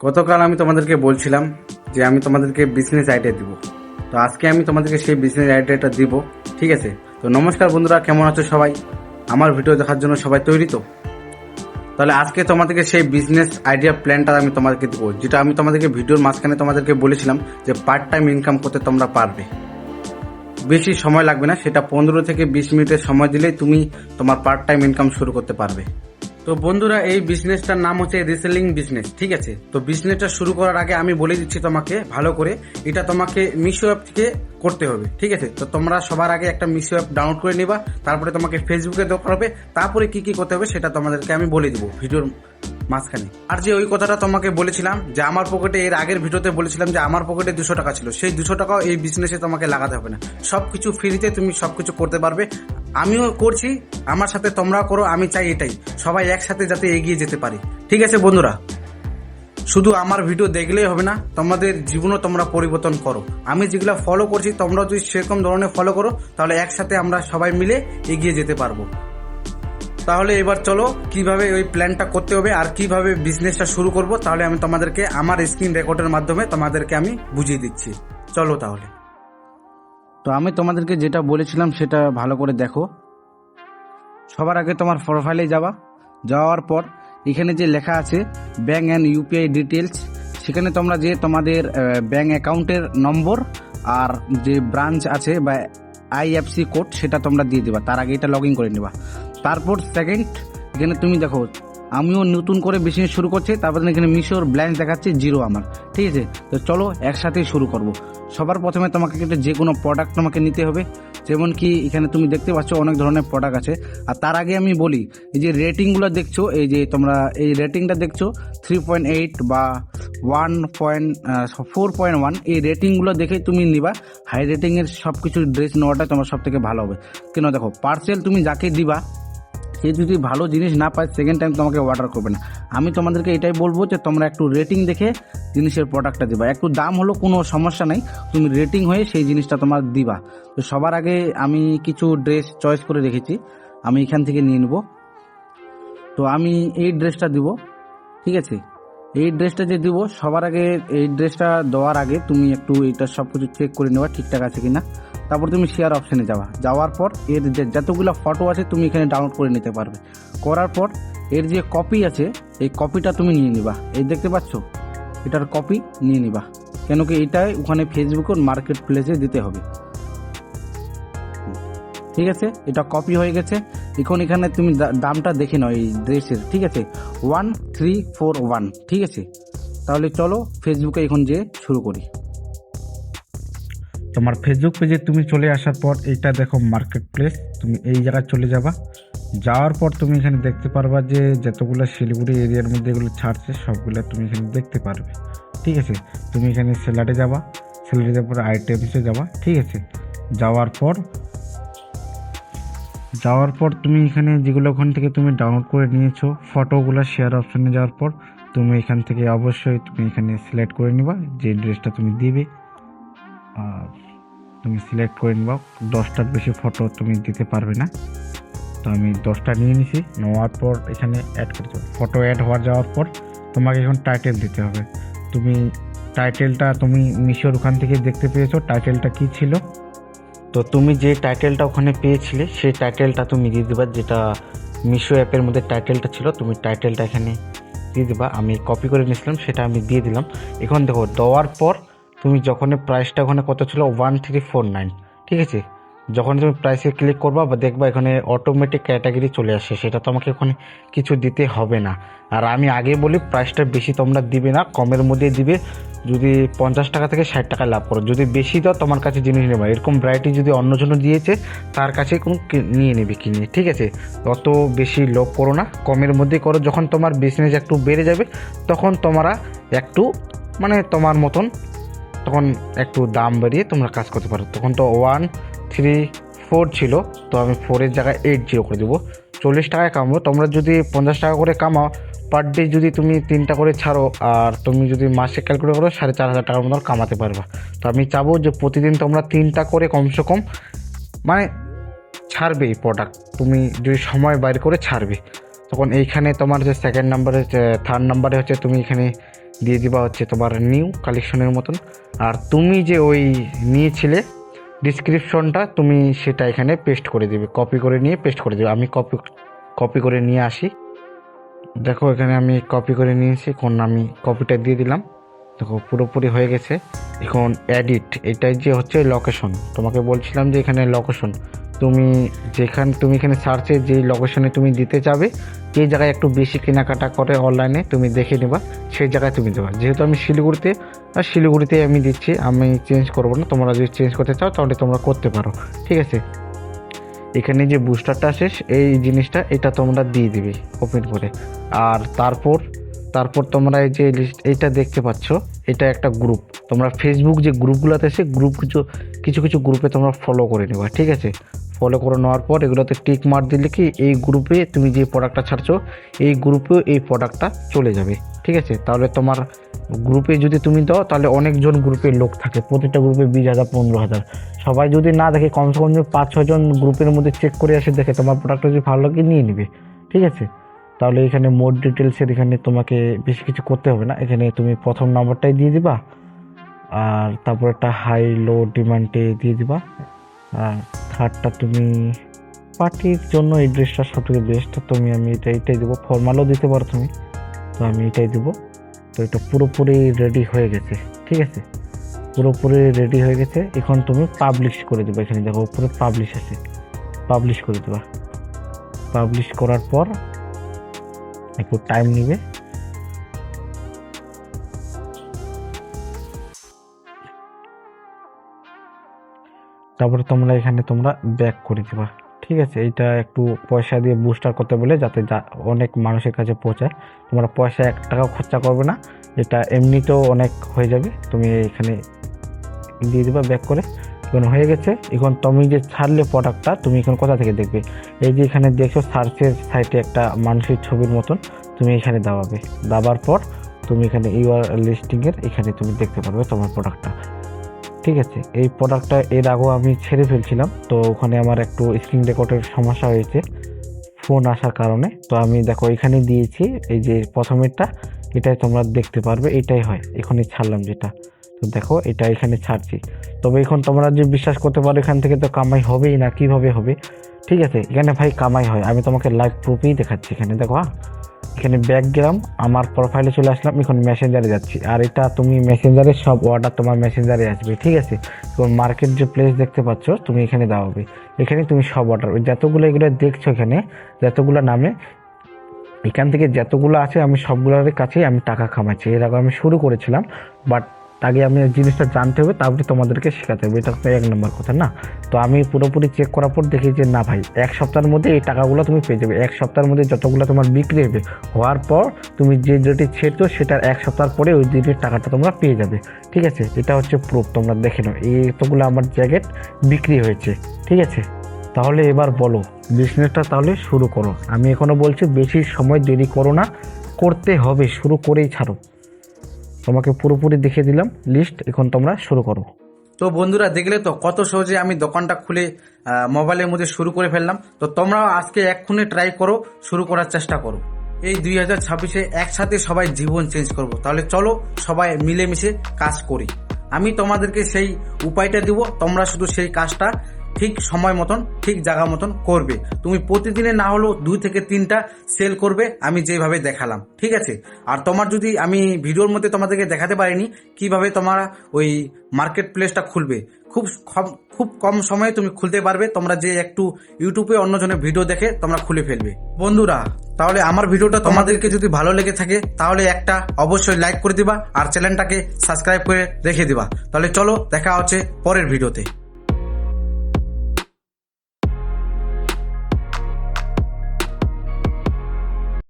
গতকাল আমি তোমাদেরকে বলছিলাম যে আমি তোমাদেরকে বিজনেস আইডিয়া দিব। তো আজকে আমি তোমাদেরকে সেই বিজনেস আইডিয়াটা দিব, ঠিক আছে? তো নমস্কার বন্ধুরা, কেমন আছো সবাই? আমার ভিডিও দেখার জন্য সবাই তৈরি তো? তাহলে আজকে তোমাদেরকে সেই বিজনেস আইডিয়া প্ল্যানটা আমি তোমাদেরকে দেবো, যেটা আমি তোমাদেরকে ভিডিওর মাঝখানে তোমাদেরকে বলেছিলাম যে পার্ট টাইম ইনকাম করতে তোমরা পারবে। বেশি সময় লাগবে না, সেটা পনেরো থেকে বিশ মিনিটের সময় দিলেই তুমি তোমার পার্ট টাইম ইনকাম শুরু করতে পারবে। তো বন্ধুরা, এই বিজনেসটার নাম হচ্ছে রিসেলিং বিজনেস ঠিক আছে? তো বিজনেসটা শুরু করার আগে আমি বলে দিচ্ছি তোমাকে, ভালো করে, এটা তোমাকে মিশো অ্যাপ থেকে করতে হবে, ঠিক আছে? তো তোমরা সবার আগে একটা মিশো অ্যাপ ডাউনলোড করে নিবা, তারপরে তোমাকে ফেসবুকে দরকার হবে, তারপরে কি কি করতে হবে সেটা তোমাদেরকে আমি বলে দিব ভিডিওর মাঝখানে। আর যে ওই কথাটা তোমাকে বলেছিলাম, যে আমার পকেটে এর আগের ভিডিওতে বলেছিলাম যে আমার পকেটে দুশো টাকা ছিল, সেই দুশো টাকাও এই বিজনেসে তোমাকে লাগাতে হবে না। সবকিছু ফ্রিতে তুমি সবকিছু করতে পারবে। আমিও করছি আমার সাথে তোমরাও করো, আমি চাই এটাই। সবাই একসাথে যাতে এগিয়ে যেতে পারি। ঠিক আছে বন্ধুরা? শুধু আমার ভিডিও দেখলেই হবে না, তোমাদের জীবনও তোমরা পরিবর্তন করো। আমি যেগুলো ফলো করছি তোমরা যদি সেরকম ধরনের ফলো করো, তাহলে একসাথে আমরা সবাই মিলে এগিয়ে যেতে পারব। তাহলে এবার চলো, কীভাবে ওই প্ল্যানটা করতে হবে আর কীভাবে বিজনেসটা শুরু করব, তাহলে আমি তোমাদেরকে আমার স্ক্রিন রেকর্ডের মাধ্যমে তোমাদেরকে আমি বুঝিয়ে দিচ্ছি। চলো তাহলে। তো আমি তোমাদেরকে যেটা বলেছিলাম, সেটা ভালো করে দেখো। সবার আগে তোমার প্রোফাইলে যাবা। যাওয়ার পর এখানে যে লেখা আছে ব্যাঙ্ক অ্যান্ড ইউপিআই ডিটেলস সেখানে তোমরা যে তোমাদের ব্যাঙ্ক অ্যাকাউন্টের নম্বর আর যে ব্রাঞ্চ আছে বা আইএফসি কোড সেটা তোমরা দিয়ে দেবা। তার আগে এটা লগ ইন করে নেবা। তারপর সেকেন্ড এখানে তুমি দেখো আমিও নতুন করে বিজনেস শুরু করছি, তারপর এখানে মিশোর ব্ল্যান্স দেখাচ্ছে জিরো আমার। ঠিক আছে? তো চলো, একসাথেই শুরু করব। সবার প্রথমে তোমাকে কিন্তু যে কোনো প্রোডাক্ট তোমাকে নিতে হবে। যেমন কি এখানে তুমি দেখতে পাচ্ছ অনেক ধরনের প্রোডাক্ট আছে। আর তার আগে আমি বলি, এই যে রেটিংগুলো দেখছ, এই যে তোমরা এই রেটিংটা দেখছ থ্রি পয়েন্ট এইট বা one point four point one এই রেটিংগুলো দেখেই তুমি নিবা। হাই রেটিংয়ের সব কিছু ড্রেস নেওয়াটা তোমার সব থেকে ভালো হবে। কেন দেখো পার্সেল তুমি যাকে দিবা সে যদি ভালো জিনিস না পায় সেকেন্ড টাইম তোমাকে অর্ডার করবে না। আমি তোমাদেরকে এটাই বলব যে, তোমরা একটু রেটিং দেখে জিনিসের প্রোডাক্টটা দিবা। একটু দাম হলো কোনো সমস্যা নাই, তুমি রেটিং হয়ে সেই জিনিসটা তোমার দিবা। তো সবার আগে আমি কিছু ড্রেস চয়েস করে রেখেছি, আমি এখান থেকে নিয়ে নেব। তো আমি এই ড্রেসটা দিব, ঠিক আছে? এই ড্রেসটা যে দিব, সবার আগে এই ড্রেসটা দেওয়ার আগে তুমি একটু এটা সব কিছু চেক করে নেওয়া ঠিকঠাক আছে কিনা। তারপর তুমি শেয়ার অপশানে যাওয়া যাওয়ার পর এর যে যতগুলো ফটো আছে তুমি এখানে ডাউনলোড করে নিতে পারবে। করার পর এর যে কপি আছে, এই কপিটা তুমি নিয়ে নিবা। এই দেখতে পাচ্ছ? এটার কপি নিয়ে নিবা। কেন কি এটাই ওখানে ফেসবুক মার্কেট প্লেসে দিতে হবে। ঠিক আছে? এটা কপি হয়ে গেছে। এখন এখানে তুমি দামটা দেখে নাও এই ড্রেসের। ঠিক আছে? ওয়ান থ্রি ফোর ওয়ান ঠিক আছে? তাহলে চলো ফেসবুকে এখন যে শুরু করি। তোমার ফেসবুক পেজে তুমি চলে আসার পর এইটা দেখো মার্কেট প্লেস তুমি এই জায়গায় চলে যাবা। যাওয়ার পর তুমি এখানে দেখতে পারবা যে যতগুলো শিলিগুড়ি এরিয়ার মধ্যে এগুলো ছাড়ছে, সবগুলো তুমি এখানে দেখতে পারবে। ঠিক আছে? তুমি এখানে সেলারে যাবা সেলারে যাওয়ার পর আইটেমসে যাবা, ঠিক আছে? যাওয়ার পর যাওয়ার পর তুমি এখানে যেগুলো ওখান থেকে তুমি ডাউনলোড করে নিয়েছো ফটোগুলো শেয়ার অপশনে যাওয়ার পর তুমি এখান থেকে অবশ্যই তুমি এখানে সিলেক্ট করে নিবা, যে ড্রেসটা তুমি দিবে। আর তুমি সিলেক্ট করে নিবা। দশটার বেশি ফটো তুমি দিতে পারবে না। তো আমি দশটা নিয়ে নিছি। নেওয়ার পর এখানে অ্যাড করে দেবো। ফটো অ্যাড হওয়ার যাওয়ার পর তোমাকে এখন টাইটেল দিতে হবে। তুমি টাইটেলটা তুমি মিশোর ওখান থেকে দেখতে পেয়েছ। টাইটেলটা কি ছিল? তো তুমি যে টাইটেলটা ওখানে পেয়েছিলে, সেই টাইটেলটা তুমি দিয়ে দিবা। যেটা মিশো অ্যাপের মধ্যে টাইটেলটা ছিল, তুমি টাইটেলটা এখানে দিয়ে দিবা। আমি কপি করে নিয়েছিলাম, সেটা আমি দিয়ে দিলাম। এখন দেখো, দেওয়ার পর তুমি যখন প্রাইসটা ওখানে কত ছিল? ওয়ান থ্রি ফোর নাইন ঠিক আছে? যখন তুমি প্রাইসে ক্লিক করবা, বা দেখবা এখানে অটোমেটিক ক্যাটাগরি চলে আসে। সেটা তোমাকে ওখানে কিছু দিতে হবে না। আর আমি আগে বলি প্রাইসটা বেশি তোমরা দিবে না, কমের মধ্যে দিবে। যদি পঞ্চাশ টাকা থেকে ষাট টাকা লাভ করো। যদি বেশি দাও, তোমার কাছে জিনিস নেবে। এরকম ভ্যারাইটি যদি অন্যজন দিয়েছে, তার কাছে কোনো নিয়ে নেবে কিনে ঠিক আছে? অত বেশি লোভ করো না। কমের মধ্যে করো। যখন তোমার বিজনেস একটু বেড়ে যাবে, তখন তোমরা একটু মানে তোমার মতন তখন একটু দাম বাড়িয়ে তোমরা কাজ করতে পারো। তখন তো ওয়ান থ্রি ফোর ছিল, তো আমি ফোরের জায়গায় এইট জিরো করে দেবো। চল্লিশ টাকায় কামাবো তোমরা যদি পঞ্চাশ টাকা করে কামাও পার ডে যদি তুমি তিনটা করে ছাড়ো, আর তুমি যদি মাসে ক্যালকুলেট করো, সাড়ে চার হাজার টাকার মতো কামাতে পারবা। তো আমি চাবো যে প্রতিদিন তোমরা তিনটা করে কমসে কম মানে ছাড়বেই প্রোডাক্ট তুমি যদি সময় বাইর করে ছাড়বে। তখন এইখানে তোমার যে সেকেন্ড নাম্বারে থার্ড নাম্বারে হচ্ছে তুমি এখানে দিয়ে দেওয়া হচ্ছে তোমার নিউ কালেকশনের মতন। আর তুমি যে ওই নিয়েছিলে ডিসক্রিপশনটা তুমি সেটা এখানে পেস্ট করে দেবে কপি করে নিয়ে পেস্ট করে দেবে। আমি কপি কপি করে নিয়ে আসি। দেখো, এখানে আমি কপি করে নিয়েছি, এখন আমি কপিটা দিয়ে দিলাম। দেখো, পুরোপুরি হয়ে গেছে। এখন এডিট এটাই যে হচ্ছে লোকেশন তোমাকে বলছিলাম যে এখানে লোকেশন তুমি যেখান তুমি এখানে সার্চে যেই লোকেশনে তুমি দিতে যাবে, যে জায়গায় একটু বেশি কেনাকাটা করে অনলাইনে তুমি দেখে নেবা, সেই জায়গায় তুমি দেবা। যেহেতু আমি শিলিগুড়িতে শিলিগুড়িতে আমি দিচ্ছি, আমি চেঞ্জ করব না। তোমরা যদি চেঞ্জ করতে চাও, তাহলে তোমরা করতে পারো। ঠিক আছে? এখানে যে বুস্টারটা আছে এই জিনিসটা এটা তোমরা দিয়ে দিবে ওপেন করে। আর তারপর তারপর তোমরা এই যে লিস্ট এইটা দেখতে পাচ্ছ, এটা একটা গ্রুপ তোমরা ফেসবুক যে গ্রুপগুলোতে আছে গ্রুপ কিছু কিছু কিছু গ্রুপে তোমরা ফলো করে নেবা। ঠিক আছে? ফলো করে নেওয়ার পর এগুলোতে টিক মার দিলে কি এই গ্রুপে তুমি যে প্রোডাক্টটা ছাড়ছো, এই গ্রুপেও এই প্রোডাক্টটা চলে যাবে। ঠিক আছে? তাহলে তোমার গ্রুপে যদি তুমি দাও, তাহলে অনেকজন গ্রুপের লোক থাকে। প্রতিটা গ্রুপে বিশ হাজার, পনেরো হাজার। সবাই যদি না দেখে, কমসে কম পাঁচ ছজন গ্রুপের মধ্যে চেক করে আসে, দেখে তোমার প্রোডাক্টটা যদি ভালো লাগে, নিয়ে নিবে। ঠিক আছে? তাহলে এখানে মোট ডিটেলসের এখানে তোমাকে বেশি কিছু করতে হবে না। এখানে তুমি প্রথম নাম্বারটাই দিয়ে দিবা। আর তারপর একটা হাই লো ডিমান্ডে দিয়ে দিবা। আর থার্ডটা তুমি পার্টির জন্য এই ড্রেসটা সব থেকে বেস্ট তুমি আমি এটা এটাই দেবো। ফর্মালও দিতে পারো তুমি, তো আমি এটাই দেবো। তো এটা পুরোপুরি রেডি হয়ে গেছে, ঠিক আছে? পুরোপুরি রেডি হয়ে গেছে। এখন তুমি পাবলিশ করে দেবে এখানে, দেখো উপরে পাবলিশ আছে। পাবলিশ করে দেবা। পাবলিশ করার পর একটু টাইম নেবে। তারপরে তোমরা এখানে তোমরা ব্যাক করে দিবা। ঠিক আছে? এটা একটু পয়সা দিয়ে বুস্টার করতে বলে যাতে অনেক মানুষের কাছে পৌঁছায়। তোমরা পয়সা এক টাকাও খরচা করবে না। এটা এমনিতেও অনেক হয়ে যাবে। তুমি এখানে দিয়ে দিবা ব্যাক করে। এখন হয়ে গেছে। এখন তুমি যে ছাড়লে প্রোডাক্টটা তুমি এখন কোথা থেকে দেখবে? এই যে এখানে দেখছ সার্চের সাইটে একটা মানুষের ছবির মতন তুমি এখানে দাবাবে। দাবার পর তুমি এখানে ইউআর লিস্টিংয়ের এখানে তুমি দেখতে পারবে তোমার প্রোডাক্টটা ঠিক আছে, এই প্রোডাক্টটা এর আগেও আমি ছেড়ে ফেলছিলাম, তো ওখানে আমার একটু স্ক্রিন রেকর্ডের সমস্যা হয়েছে ফোন আসার কারণে। তো আমি দেখো এখানে দিয়েছি, এই যে প্রথমেরটা, এটাই তোমরা দেখতে পারবে, এটাই হয় এখানে ছাড়লাম যেটা। তো দেখো, এটা এখানে ছাড়ছি। তবে এখন তোমরা যে বিশ্বাস করতে পারো এখান থেকে তো কামাই হবেই না, কীভাবে হবে? ঠিক আছে, এখানে ভাই কামাই হয়, আমি তোমাকে লাইভ প্রুফেই দেখাচ্ছি এখানে, দেখো হ্যাঁ? এখানে ব্যাক গেলাম, আমার প্রোফাইলে চলে আসলাম, এখন মেসেঞ্জারে যাচ্ছি। আর এটা তুমি মেসেঞ্জারে সব অর্ডার তোমার মেসেঞ্জারে আসবে, ঠিক আছে? তোমার মার্কেট যে প্লেস দেখতে পাচ্ছ, তুমি এখানে দাওয়াবে এখানে তুমি সব অর্ডার যতগুলো এগুলো দেখছ এখানে, যতগুলো নামে, এখান থেকে যতগুলো আছে, আমি সবগুলোর কাছেই আমি টাকা কামাচ্ছি এর আগে আমি শুরু করেছিলাম বাট আগে আমি এই জিনিসটা জানতে হবে, তারপরে তোমাদেরকে শেখাতে হবে। এটা তো এক নম্বর কথা, না? তো আমি পুরোপুরি চেক করার পর দেখি যে, না ভাই, এক সপ্তাহের মধ্যে এই টাকাগুলো তুমি পেয়ে যাবে। এক সপ্তাহের মধ্যে যতগুলো তোমার বিক্রি হবে, হওয়ার পর তুমি যে ডেটে ছেড়ছো, সেটার এক সপ্তাহ পরে ওই ডেটের টাকাটা তোমরা পেয়ে যাবে। ঠিক আছে? এটা হচ্ছে প্রুফ তোমরা দেখে নাও। এতগুলো আমার জ্যাকেট বিক্রি হয়েছে। ঠিক আছে? তাহলে এবার বলো বিজনেসটা তাহলে শুরু করো। আমি এখনও বলছি, বেশি সময় দেরি করো না। করতে হবে, শুরু করেই ছাড়ো। তোমাকে পুরোপুরি দেখিয়ে দিলাম লিস্ট এখন তোমরা শুরু করো। তো বন্ধুরা, দেখলে তো কত সহজে আমি দোকানটা খুলে মোবাইলের মধ্যে শুরু করে ফেললাম। তো তোমরাও আজকে এক্ষুনি ট্রাই করো, শুরু করার চেষ্টা করো। এই দুই হাজার ছাব্বিশে একসাথে সবাই জীবন চেঞ্জ করব। তাহলে চলো, সবাই মিলেমিশে কাজ করি। আমি তোমাদেরকে সেই উপায়টা দিব, তোমরা শুধু সেই কাজটা ঠিক সময় মতন, ঠিক জায়গা মতন করবে। তুমি প্রতিদিনে না হলেও দুই থেকে তিনটা সেল করবে, আমি যেভাবে দেখালাম, ঠিক আছে? আর তোমার যদি আমি ভিডিওর মধ্যে তোমাদেরকে দেখাতে পারিনি, কীভাবে তোমার ওই মার্কেট প্লেসটা খুলবে? খুব খুব কম সময়ে তুমি খুলতে পারবে, তোমরা যে একটু ইউটিউবে অন্যজনের ভিডিও দেখে তোমরা খুলে ফেলবে। বন্ধুরা, তাহলে আমার ভিডিওটা তোমাদেরকে যদি ভালো লেগে থাকে, তাহলে একটা অবশ্যই লাইক করে দিবা, আর চ্যানেলটাকে সাবস্ক্রাইব করে রেখে দিবা। তাহলে চলো, দেখা হচ্ছে পরের ভিডিওতে।